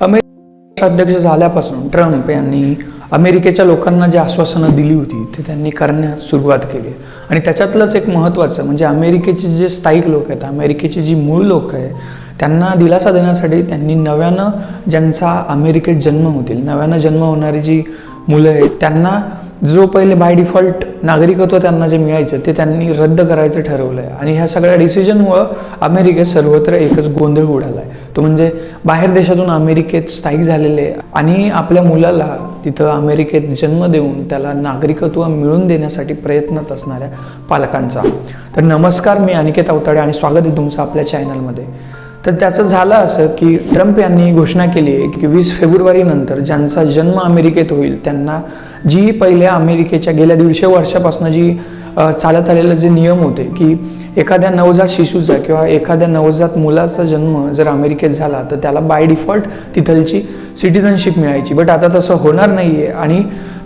America अध्यक्ष झाल्यापासून Trump यांनी अमेरिकेच्या लोकांना जी आश्वासनं दिली होती ते त्यांनी करण्यास सुरुवात केली. आणि त्याच्यातलंच एक महत्त्वाचं म्हणजे अमेरिकेचे जे स्थायिक लोक आहेत अमेरिकेची जी मूळ लोक आहे त्यांना दिलासा देण्यासाठी त्यांनी नव्यानं ज्यांचा अमेरिकेत जन्म होतील नव्यानं जन्म होणारी जी मुलं आहेत त्यांना जो पहिले बाय डिफॉल्ट नागरिकत्व त्यांना जे मिळायचं ते त्यांनी रद्द करायचं ठरवलं आहे आणि ह्या सगळ्या डिसिजनमुळं अमेरिकेत सर्वत्र एकच गोंधळ उडाला आहे तो म्हणजे बाहेर देशातून अमेरिकेत स्थायिक झालेले आणि आपल्या मुलाला तिथं अमेरिकेत जन्म देऊन त्याला नागरिकत्व मिळवून देण्यासाठी प्रयत्नात असणाऱ्या पालकांचा. तर नमस्कार मी अनिकेत अवताडे आणि स्वागत आहे तुमचं आपल्या चॅनलमध्ये. तर त्याचं झालं असं की ट्रम्प यांनी घोषणा केली आहे की वीस फेब्रुवारीनंतर ज्यांचा जन्म अमेरिकेत होईल त्यांना जी पहिल्या अमेरिकेच्या गेल्या दीडशे वर्षापासून जी चालत आलेले जे नियम होते की एखाद्या नवजात शिशूचा किंवा एखाद्या नवजात मुलाचा जन्म जर अमेरिकेत झाला तर त्याला बाय डिफॉल्ट तिथलची सिटिझनशिप मिळायची. बट आता तसं होणार नाही आहे आणि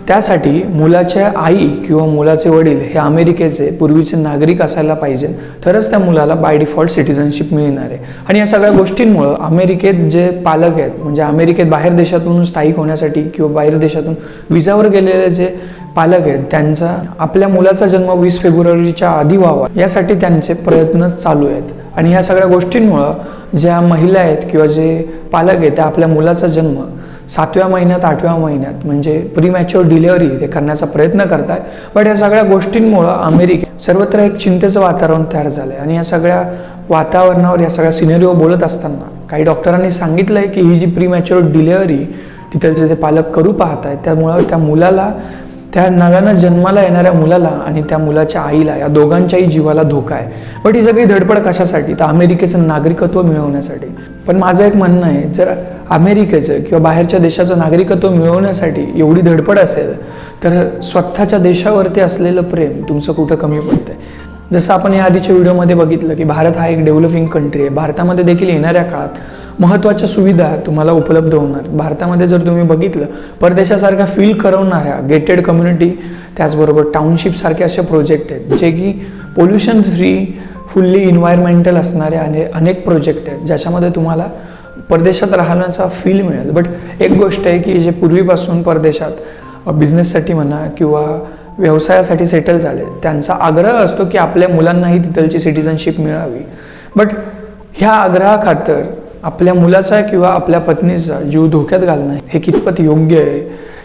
त्यासाठी मुलाच्या आई किंवा मुलाचे वडील हे अमेरिकेचे पूर्वीचे नागरिक असायला पाहिजे. तरच त्या मुलाला बाय डिफॉल्ट सिटिझनशिप मिळणार आहे. आणि या सगळ्या गोष्टींमुळं अमेरिकेत जे पालक आहेत म्हणजे अमेरिकेत बाहेर देशातून स्थायिक होण्यासाठी किंवा बाहेर देशातून विजावर गेलेले जे पालक आहेत त्यांचा आपल्या मुलाचा जन्म वीस फेब्रुवारीच्या आधी व्हावा यासाठी त्यांचे प्रयत्न चालू आहेत. आणि ह्या सगळ्या गोष्टींमुळं ज्या महिला आहेत किंवा जे पालक आहेत त्या आपल्या मुलाचा जन्म सातव्या महिन्यात आठव्या महिन्यात म्हणजे प्रीमॅच्युअर डिलिव्हरी ते करण्याचा प्रयत्न करतात बट या सगळ्या गोष्टींमुळं अमेरिकेत सर्वत्र एक चिंतेचं वातावरण तयार झालं आहे आणि या सगळ्या वातावरणावर या सगळ्या सिनेरिओ बोलत असताना काही डॉक्टरांनी सांगितलं आहे की ही जी प्रीमॅच्युअर डिलिव्हरी तिथलचे जे पालक करू पाहत आहेत त्यामुळं त्या मुलाला त्या नव्यानं जन्माला येणाऱ्या मुलाला आणि त्या मुलाच्या आईला या दोघांच्याही जीवाला धोका आहे. बट ही सगळी धडपड कशासाठी? तर अमेरिकेचं नागरिकत्व मिळवण्यासाठी. पण माझं एक म्हणणं आहे जर अमेरिकेचं किंवा बाहेरच्या देशाचं नागरिकत्व मिळवण्यासाठी एवढी धडपड असेल तर स्वतःच्या देशावरती असलेलं प्रेम तुमचं कुठं कमी पडतंय? जसं आपण या आधीच्या व्हिडिओमध्ये बघितलं की भारत हा एक डेव्हलपिंग कंट्री आहे. भारतामध्ये देखील येणाऱ्या काळात महत्त्वाच्या सुविधा तुम्हाला उपलब्ध होणार. भारतामध्ये जर तुम्ही बघितलं परदेशासारख्या फील करवणाऱ्या गेटेड कम्युनिटी त्याचबरोबर टाउनशिपसारखे असे प्रोजेक्ट आहेत जे की पोल्युशन फ्री फुल्ली इन्व्हायरमेंटल असणारे अने अनेक प्रोजेक्ट आहेत ज्याच्यामध्ये तुम्हाला परदेशात राहण्याचा फील मिळेल. बट एक गोष्ट आहे की जे पूर्वीपासून परदेशात बिझनेससाठी म्हणा किंवा व्यवसायासाठी सेटल झाले त्यांचा आग्रह असतो की आपल्या मुलांनाही तिथलची सिटिझनशिप मिळावी. बट ह्या आग्रहाखातर आपल्या मुलाचा किंवा आपल्या पत्नीचा जीव धोक्यात घालणं हे कितपत योग्य आहे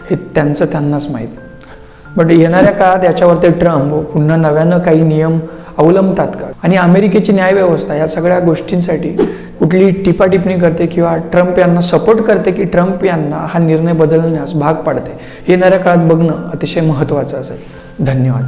हे त्यांचं त्यांनाच माहीत. बट येणाऱ्या काळात याच्यावरती ट्रम्प पुन्हा नव्यानं काही नियम अवलंबतात का? आणि अमेरिकेची न्यायव्यवस्था या सगळ्या गोष्टींसाठी कुठली टिपाटिपणी करते किंवा ट्रम्प यांना सपोर्ट करते की ट्रम्प यांना हा निर्णय बदलण्यास भाग पाडते येणाऱ्या काळात बघणं अतिशय महत्त्वाचं असेल. धन्यवाद.